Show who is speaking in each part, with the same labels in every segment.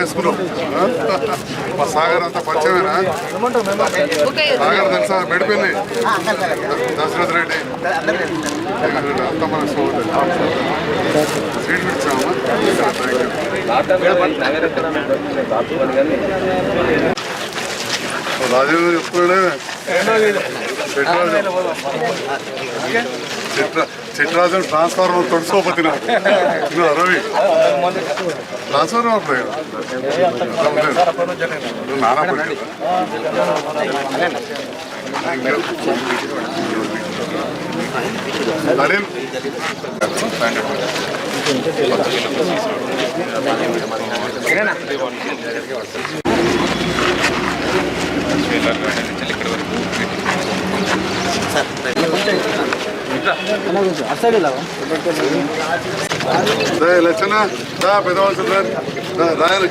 Speaker 1: వేసుకున్నాం? మా సాగర్ అంతా పరిచయమేనా? సాగర్ తెలుసా? మెడిపల్లి. దశరథ్ రెడ్డి. అంతా మన సోదరు సీట్ ఇచ్చామా? రాజీవ్ గారు చెప్తున్నాడే చిట్రా చిట్రాజన్ ట్రాన్స్ఫార్మర్ తొడుసోపతి నాకు. రవి. ట్రాన్స్ఫార్మర్ అప్పుడు నువ్వు నానా పట్టు నరేన్ దా లచ్చన దా పెదవలసిన రాని దా రాయన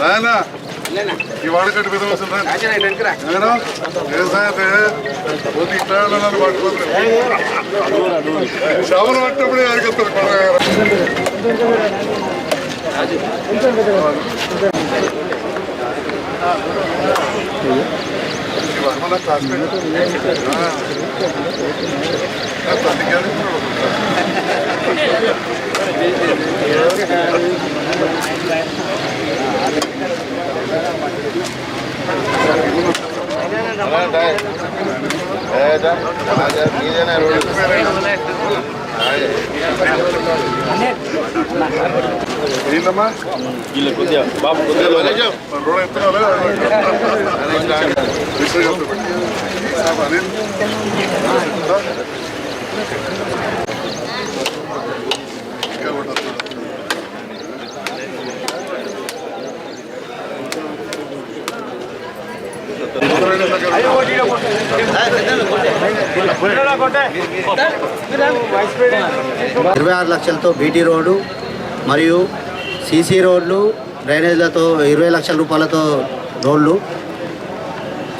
Speaker 1: రాయన ఈ వాడకట్టు పెదవలసిన రాని నేను వ్యవసాయతే పోతే Bana takip não Ha. Hadi gelin mi oğlum? ఏంటమ్మా
Speaker 2: వీళ్ళు కొద్దిగా బాబు కొద్దిగా
Speaker 1: రోడ్ ఎత్తుకోవాలి
Speaker 3: ఇరవై ఆరు లక్షలతో బీటీ రోడ్డు మరియు సీసీ రోడ్లు డ్రైనేజ్లతో ఇరవై లక్షల రూపాయలతో రోడ్లు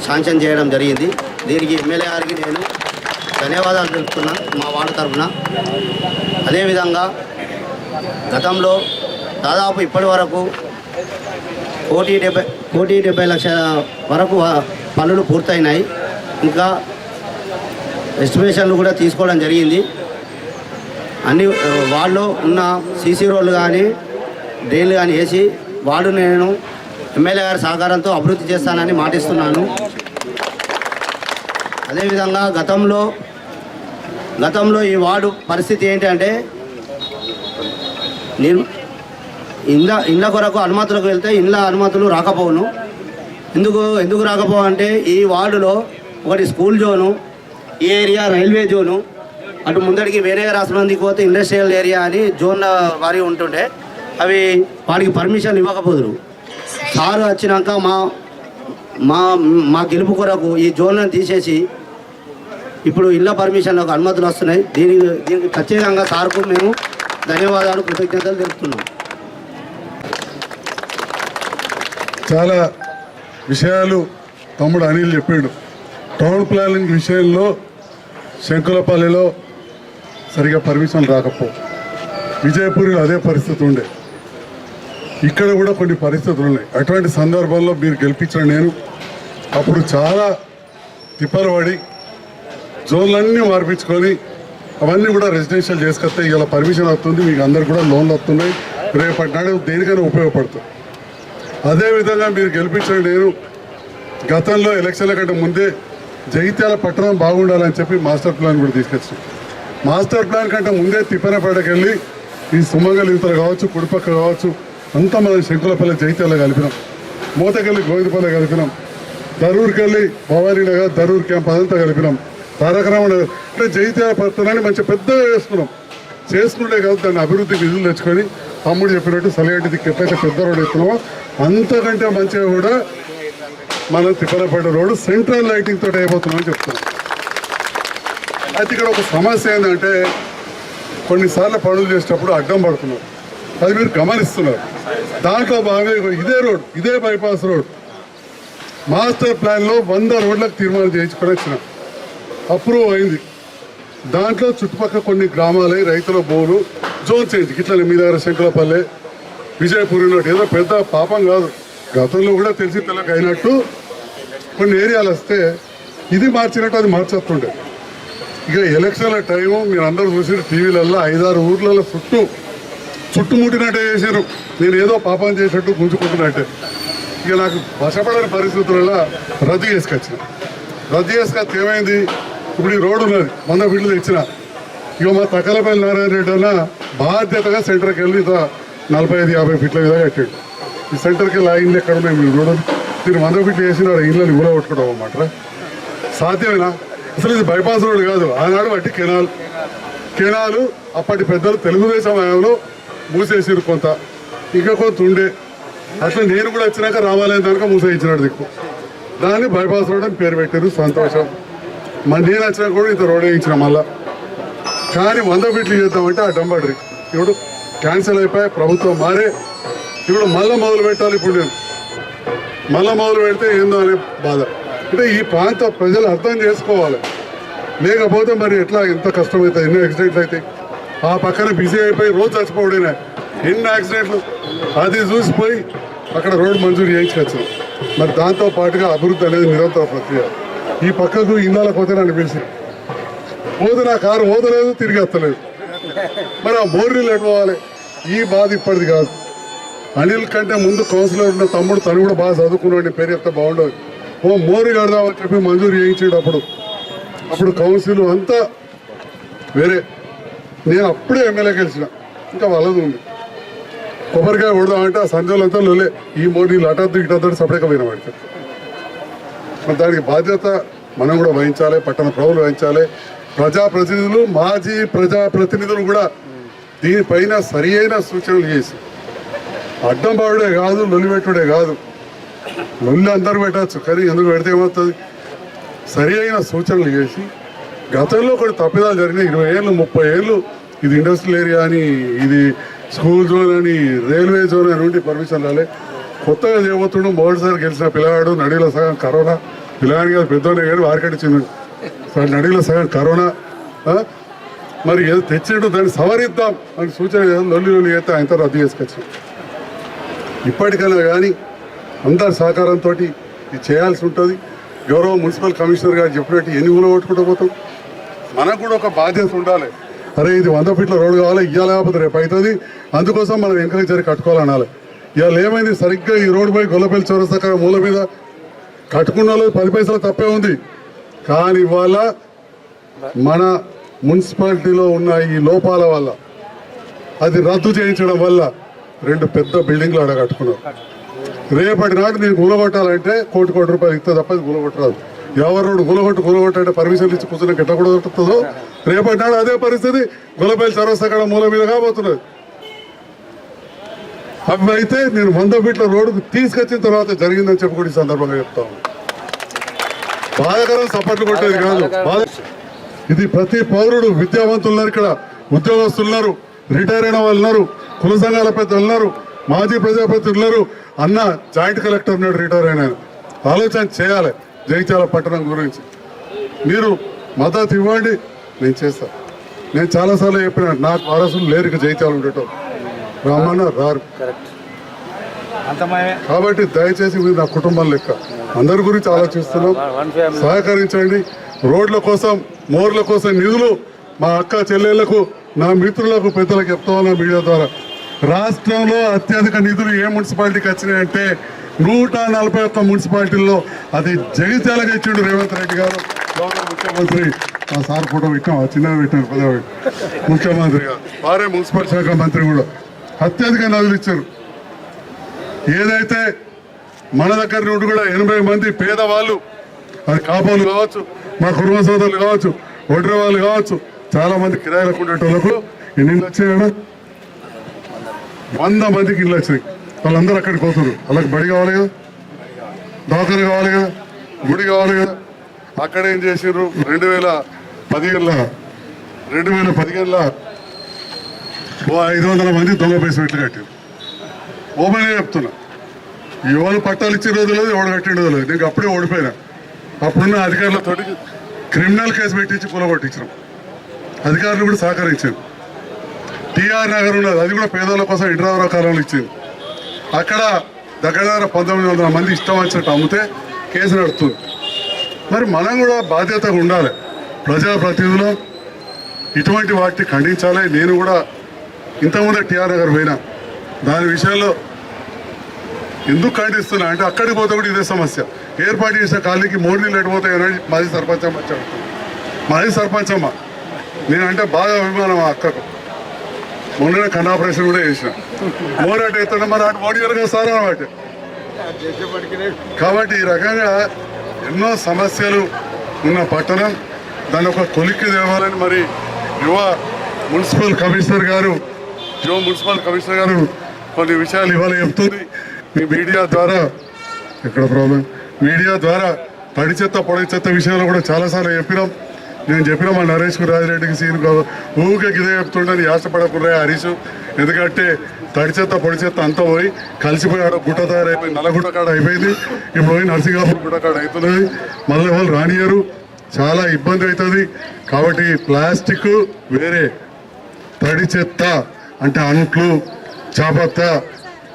Speaker 3: శాంక్షన్ చేయడం జరిగింది. దీనికి ఎమ్మెల్యే గారికి నేను ధన్యవాదాలు తెలుపుతున్నా మా వార్డు తరఫున. అదేవిధంగా గతంలో దాదాపు ఇప్పటి వరకు కోటి డెబ్బై కోటి డెబ్బై లక్షల వరకు పనులు పూర్తయినాయి. ఇంకా ఎస్టిమేషన్లు కూడా తీసుకోవడం జరిగింది. అన్ని వాళ్ళు ఉన్న సీసీ రోడ్లు కానీ డ్రైన్లు కానీ వేసి వార్డు నేను ఎమ్మెల్యే గారి సహకారంతో అభివృద్ధి చేస్తానని మాటిస్తున్నాను. అదేవిధంగా గతంలో గతంలో ఈ వార్డు పరిస్థితి ఏంటంటే నేను ఇండ్ల ఇండ్ల కొరకు అనుమతులకు వెళ్తే ఇండ్ల అనుమతులు రాకపోవును. ఎందుకు ఎందుకు రాకపోవు అంటే ఈ వార్డులో ఒకటి స్కూల్ జోను ఈ ఏరియా రైల్వే జోను. అటు ముందడికి వేరే రాష్ట్రానికి పోతే ఇండస్ట్రియల్ ఏరియా అని జోన్ల వారి ఉంటుండే. అవి వాడికి పర్మిషన్ ఇవ్వకపోదురు. సారు వచ్చినాక మా మా మా గెలుపు కొరకు ఈ జోన్లను తీసేసి ఇప్పుడు ఇళ్ళ పర్మిషన్లకు అనుమతులు వస్తున్నాయి. దీనికి దీనికి ప్రత్యేకంగా సార్కు మేము ధన్యవాదాలు కృతజ్ఞతలు తెలుపుతున్నాం.
Speaker 1: చాలా విషయాలు తమ్ముడు అనిల్ చెప్పాడు. టౌన్ ప్లానింగ్ విషయంలో శంకులపల్లిలో సరిగా పర్మిషన్ రాకపో. విజయపూర్లో అదే పరిస్థితి ఉండే. ఇక్కడ కూడా కొన్ని పరిస్థితులు ఉన్నాయి. అటువంటి సందర్భాల్లో మీరు గెలిపించిన నేను అప్పుడు చాలా తిప్పరవాడి పడి జోన్లన్నీ మార్పించుకొని అవన్నీ కూడా రెసిడెన్షియల్ చేసుకొస్తే ఇలా పర్మిషన్ వస్తుంది మీకు అందరు కూడా లోన్లు వస్తున్నాయి. రేపటి నాడు దేనికైనా ఉపయోగపడుతుంది. అదేవిధంగా మీరు గెలిపించడం నేను గతంలో ఎలక్షన్ల కంటే ముందే జగిత్యాల పట్టణం బాగుండాలని చెప్పి మాస్టర్ ప్లాన్ కూడా తీసుకొచ్చాం. మాస్టర్ ప్లాన్ కంటే ముందే తిప్పనపేటకెళ్ళి ఈ సుమంగల్ యువతలు కావచ్చు కుడిపక్క కావచ్చు అంతా మనం శంకులపల్లి జగిత్యాల కలిపినాం. మూతకెళ్ళి గోవిందపల్లి కలిపినాం. దరూర్కెళ్ళి భవానీ నగర్ దరూర్ క్యాంప్ అదంతా కలిపినాం. తారక రామన్ అంటే జగిత్యాల పట్టణాన్ని మంచి పెద్దగా చేసుకున్నాం. చేసుకుంటే కాదు దాన్ని అభివృద్ధి నిధులు తెచ్చుకొని తమ్ముడు చెప్పినట్టు సలిగంటి ఎప్పుడైతే పెద్ద రోడ్డు ఎత్తున్నామో అంతకంటే మంచిగా కూడా మనం తిప్పలపడ్డ రోడ్డు సెంట్రల్ లైటింగ్ తోటి అయిపోతున్నామని చెప్తున్నాం. అయితే ఇక్కడ ఒక సమస్య ఏంటంటే కొన్నిసార్లు పనులు చేసేటప్పుడు అడ్డం పడుతున్నారు. అది మీరు గమనిస్తున్నారు. దాంట్లో భాగంగా ఇదే రోడ్ ఇదే బైపాస్ రోడ్ మాస్టర్ ప్లాన్లో వంద రోడ్లకు తీర్మానం చేయించుకొని వచ్చినాం అప్రూవ్ అయింది. దాంట్లో చుట్టుపక్కల కొన్ని గ్రామాలే రైతుల బోలు జోన్ చేంజ్ ఇట్లా మీ దగ్గర శంకులపల్లె విజయపూర్ ఉన్నట్టు ఏదో పెద్ద పాపం కాదు. గతంలో కూడా తెలిసి తెల్లక అయినట్టు కొన్ని ఏరియాలు వస్తే ఇది మార్చినట్టు అది మార్చేస్తుండే. ఇక ఎలక్షన్ల టైము మీరు అందరూ చూసిన టీవీలలో ఐదారు ఊర్లలో చుట్టూ చుట్టుముట్టినట్టే చేశారు నేను ఏదో పాపం చేసినట్టు గుంజుకుంటున్నట్టే ఇక నాకు వశపడని పరిస్థితులలో రద్దు చేసుకొచ్చిన. రద్దు చేసుకొస్తే ఏమైంది? ఇప్పుడు ఈ రోడ్డు ఉన్నది వంద ఫీట్లు తెచ్చిన. ఇక మా తక్కలపల్లి నారాయణ రెడ్డి అన్న బాధ్యతగా సెంటర్కి వెళ్ళి నలభై ఐదు యాభై ఫీట్ల మీద కట్టాడు. ఈ సెంటర్కి లాగింది ఎక్కడ ఉన్నాయి మీరు రోడ్డు మీరు వంద ఫీట్లు వేసిన ఇళ్ళని ఊర కొట్టుకోవడం అన్నమాట సాధ్యమేనా? అసలు ఇది బైపాస్ రోడ్ కాదు. ఆనాడు వాటి కెనాల్. కెనాలు అప్పటి పెద్దలు తెలుగుదేశం హయాంలో మూసేసిరు కొంత. ఇంకా కొంత ఉండే. అట్లా నేను కూడా వచ్చినాక రామాలయం దానిక మూసేయించినాడు దిక్కు. దాన్ని బైపాస్ రోడ్ అని పేరు పెట్టారు. సంతోషం. మళ్ళీ నేను వచ్చినా కూడా ఇంత రోడ్ వేయించిన మళ్ళా. కానీ వంద ఫీట్లు చేద్దామంటే ఆ డంబడ్రి ఇప్పుడు క్యాన్సిల్ అయిపోయి ప్రభుత్వం మారే. ఇప్పుడు మళ్ళీ మొదలు పెట్టాలి ఇప్పుడు నేను. మళ్ళా మొదలు పెడితే ఏందో అనే బాధ. అంటే ఈ ప్రాంత ప్రజలు అర్థం చేసుకోవాలి. లేకపోతే మరి ఎట్లా ఎంత కష్టమవుతాయి ఎన్నో యాక్సిడెంట్లు అవుతాయి ఆ పక్కన బిజీ అయిపోయి రోజు చచ్చిపోవడమే. ఎన్ని యాక్సిడెంట్లు అది చూసిపోయి అక్కడ రోడ్డు మంజూరు చేయించుకోవచ్చు. మరి దాంతో పాటుగా అభివృద్ధి అనేది నిరంతర ప్రక్రియ. ఈ పక్కకు ఇళ్ళకి పోతే నన్ను పిలిచి పోదు నా కారు పోదలేదు తిరిగి వస్తలేదు. మరి ఆ బోర్రీలు ఎటు ఈ బాధ ఇప్పటిది కాదు. అనిల్ కంటే ముందు కౌన్సిలర్ ఉన్న తమ్ముడు తను కూడా బాగా చదువుకున్నాడు పేరు చెప్తే బాగుండదు. ఓ మోరు కడదామని చెప్పి మంజూరు చేయించాడు అప్పుడు. అప్పుడు కౌన్సిల్ అంతా వేరే. నేను అప్పుడే ఎమ్మెల్యే గెలిచిన. ఇంకా వాళ్ళది ఉంది. కొబ్బరికాయ కొడదామంటే ఆ సంజోలంతా లొలే ఈ మోడీ అటద్దు ఇటద్దు సపరేట్గా పోయిన వాడికి. దానికి బాధ్యత మనం కూడా వహించాలి పట్టణ ప్రభులు వహించాలి. ప్రజాప్రతినిధులు మాజీ ప్రజాప్రతినిధులు కూడా దీనిపైన సరి అయిన సూచనలు చేసి అడ్డం పాడుడే కాదు లొల్లి పెట్టుడే కాదు. లొల్లి అందరూ పెట్టచ్చు కానీ ఎందుకు పెడితే ఏమవుతుంది? సరి అయిన సూచనలు చేసి గతంలో కొన్ని తప్పిదాలు జరిగినాయి. ఇరవై ఏళ్ళు ముప్పై ఏళ్ళు ఇది ఇండస్ట్రియల్ ఏరియా అని ఇది స్కూల్ జోన్ అని రైల్వే జోన్ అని ఉండి పర్మిషన్ రాలే. కొత్తగా చేయబోతుండు మొదటిసారి గెలిచిన పిల్లగాడు నడిలో సగం కరోనా. పిల్లగాడికి కాదు పెద్దోనే కానీ వారికంటే చిన్న సరే నడిలో సగం కరోనా మరి ఏదో తెచ్చిండు దాన్ని సవరిద్దాం అని సూచన చేసి లొల్లి లొల్లి అయితే ఆయనతో రద్దు చేసుకొచ్చి. ఇప్పటికైనా కానీ అందరి సహకారంతో ఇది చేయాల్సి ఉంటుంది. గౌరవ మున్సిపల్ కమిషనర్ గారు చెప్పినట్టు ఎన్ని ఊళ్ళో కొట్టుకుంటూ పోతాం? మనకు కూడా ఒక బాధ్యత ఉండాలి. అరే ఇది వంద ఫీట్ల రోడ్డు కావాలి ఇవ్వాలి కాకపోతే రేపు అవుతుంది. అందుకోసం మనం ఎంకరేజ్ జరిగి కట్టుకోవాలనాలి. ఇవాళ ఏమైంది? సరిగ్గా ఈ రోడ్డు పై గొల్లపల్లి చౌరస్తా మూల మీద కట్టుకున్న వాళ్ళు పది పైసలు తప్పే ఉంది. కానీ ఇవాళ మన మున్సిపాలిటీలో ఉన్న ఈ లోపాల వల్ల అది రద్దు చేయించడం వల్ల రెండు పెద్ద బిల్డింగ్లు అడగట్టుకున్నారు. రేపటి నాడు నేను గులగొట్టాలంటే కోటి కోటి రూపాయలు ఇస్తే తప్ప గులగొట్టరాదు ఎవరు రోడ్డు కూలగొట్టు అంటే పర్మిషన్ ఇచ్చి కూర్చుని గిట్ట కూడా దొరుకుతుందో రేపటి నాడు అదే పరిస్థితి గులపల్లి చరవస్తకడ మూల మీద కాబోతున్నది. అవి అయితే నేను వంద ఫీట్ల రోడ్డుకు తీసుకొచ్చిన తర్వాత జరిగిందని చెప్పి కూడా ఈ సందర్భంగా చెప్తాను బాధకరం సపట్లు కొట్టేది కాదు. ఇది ప్రతి పౌరుడు విద్యావంతులు ఉన్నారు ఇక్కడ. ఉద్యోగస్తులు ఉన్నారు రిటైర్ అయిన వాళ్ళు ఉన్నారు కుల సంఘాల పెద్దలు ఉన్నారు మాజీ ప్రజాప్రతినిధులు ఉన్నారు. అన్న జాయింట్ కలెక్టర్ ఉన్నాడు రిటైర్ అయిన. ఆలోచన చేయాలి జగిత్యాల పట్టణం గురించి. మీరు మద్దతు ఇవ్వండి నేను చేస్తాను నేను చాలాసార్లు చెప్పిన నాకు వారసులు లేరు ఇక జగిత్యాల ఉండటం రమ్మన్న రారు. కాబట్టి దయచేసి మీరు నా కుటుంబం లెక్క అందరి గురించి ఆలోచిస్తున్నాం. సహకరించండి. రోడ్ల కోసం మోర్ల కోసం నిధులు మా అక్క చెల్లెళ్ళకు నా మిత్రులకు పెద్దలకు చెప్తా ఉన్నా మీడియా ద్వారా. రాష్ట్రంలో అత్యధిక నిధులు ఏ మున్సిపాలిటీకి వచ్చినాయంటే నూట నలభై ఒక్క మున్సిపాలిటీల్లో అది జగిత్యాలకు ఇచ్చిండు రేవంత్ రెడ్డి గారు. గౌరవ ముఖ్యమంత్రి. ఆ సార్ ఫోటో పెట్టాం ఆ చిన్న పెట్టారు పదవి. ముఖ్యమంత్రి గారు. వారే మున్సిపల్ శాఖ మంత్రి కూడా. అత్యధిక నిధులు ఇచ్చారు. ఏదైతే మన దగ్గర నుండి కూడా ఎనభై మంది పేదవాళ్ళు అది కాపోలు కావచ్చు మా కుటుంబ సోదరులు కావచ్చు ఒడ్రి వాళ్ళు కావచ్చు చాలా మంది కిరాయిలకు ఉండేటోళ్ళకు ఎన్ని ఇళ్ళు వచ్చాయన్నా వంద మందికి ఇళ్ళు వచ్చినాయి వాళ్ళందరూ అక్కడికి పోతున్నారు. వాళ్ళకి బడి కావాలి కదా? దవాఖాన కావాలి కదా? గుడి కావాలి కదా? అక్కడ ఏం చేసారు రెండు వేల పదిహేనులో రెండు వేల పదిహేనులో ఐదు వందల మంది దొంగ బేస్మెంట్లు కట్టారు ఓపెన్గా చెప్తున్నా. ఎవరు పట్టాలు ఇచ్చే రోజు లేదు ఎవడు కట్టిన రోజు లేదు నీకు అప్పుడే ఓడిపోయినా. అప్పుడున్న అధికారులతో క్రిమినల్ కేసు పెట్టించి కూలగొట్టించడం అధికారులు కూడా సహకరించారు. టీఆర్ నగర్ ఉన్నది. అది కూడా పేదల కోసం ఇంటరావర కాలంలో ఇచ్చింది. అక్కడ దగ్గర దగ్గర పంతొమ్మిది వందల మంది ఇష్టం వచ్చినట్టు అమ్మితే కేసు నడుస్తుంది మరి మనం కూడా బాధ్యతగా ఉండాలి. ప్రజాప్రతినిధులు ఇటువంటి వాటిని ఖండించాలి. నేను కూడా ఇంతకుముందే టీఆర్ నగర్ పోయినా. దాని విషయంలో ఎందుకు ఖండిస్తున్నా అంటే అక్కడికి పోతే కూడా ఇదే సమస్య. ఏర్పాటు చేసిన ఖాళీకి మూడు నీళ్ళు ఎడిపోతాయని మాజీ సర్పంచ్ అమ్మ వచ్చాడు. మాజీ సర్పంచ్ అమ్మ. నేనంటే బాగా అభిమానం ఆ అక్కకు. మొన్ననే కన్నాపరేషన్ కూడా చేసిన. మోరాట ఎత్తుంటే మరి అటు మోడీ గారు సార్ అనమాట కాబట్టి ఈ రకంగా ఎన్నో సమస్యలు ఉన్న పట్టణం దాని ఒక కొలిక్కి తేవాలని మరి యువ మున్సిపల్ కమిషనర్ గారు యువ మున్సిపల్ కమిషనర్ గారు కొన్ని విషయాలు ఇవాళ చెప్తుంది. మీ మీడియా ద్వారా ఎక్కడ ప్రాబ్లం మీడియా ద్వారా తడి చెత్త పొడి చెత్త విషయాలు కూడా చాలాసార్లు చెప్పినాం. నేను చెప్పిన మా నరేష్ రాజిరెడ్డికి సీన్ ఊరికే గిదే చెప్తుండని ఆశపడకుండా హరీష్. ఎందుకంటే తడి చెత్త పొడి చెత్త అంతా పోయి కలిసిపోయాడు గుట్ట తయారైపోయి నల్లగుట్ట కాడ అయిపోయింది. ఇప్పుడు పోయి నర్సింగాపూర్ గుట్ట కాడ అవుతున్నది. మళ్ళీ వాళ్ళు రానియరు చాలా ఇబ్బంది అవుతుంది. కాబట్టి ప్లాస్టిక్ వేరే. తడి చెత్త అంటే అంట్లు చాపత్త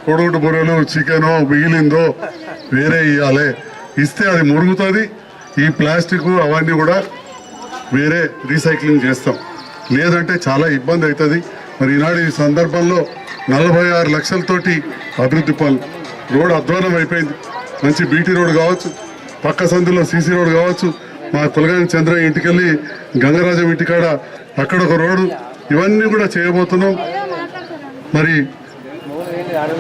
Speaker 1: కొడుగుడు బుర్రెలు చికెనో మిగిలిందో వేరే ఇవ్వాలి ఇస్తే అది మురుగుతుంది ఈ ప్లాస్టిక్ అవన్నీ కూడా వేరే రీసైక్లింగ్ చేస్తాం. లేదంటే చాలా ఇబ్బంది అవుతుంది మరి ఈనాడు ఈ సందర్భంలో నలభై ఆరు లక్షలతోటి అభివృద్ధి పనులు రోడ్ అధ్వానం అయిపోయింది. మంచి బీటీ రోడ్ కావచ్చు పక్క సందులో సీసీ రోడ్ కావచ్చు మా కులగాని చంద్ర ఇంటికెళ్ళి గంగరాజం ఇంటికాడ అక్కడ ఒక రోడ్డు. ఇవన్నీ కూడా చేయబోతున్నాం. మరి ആണ്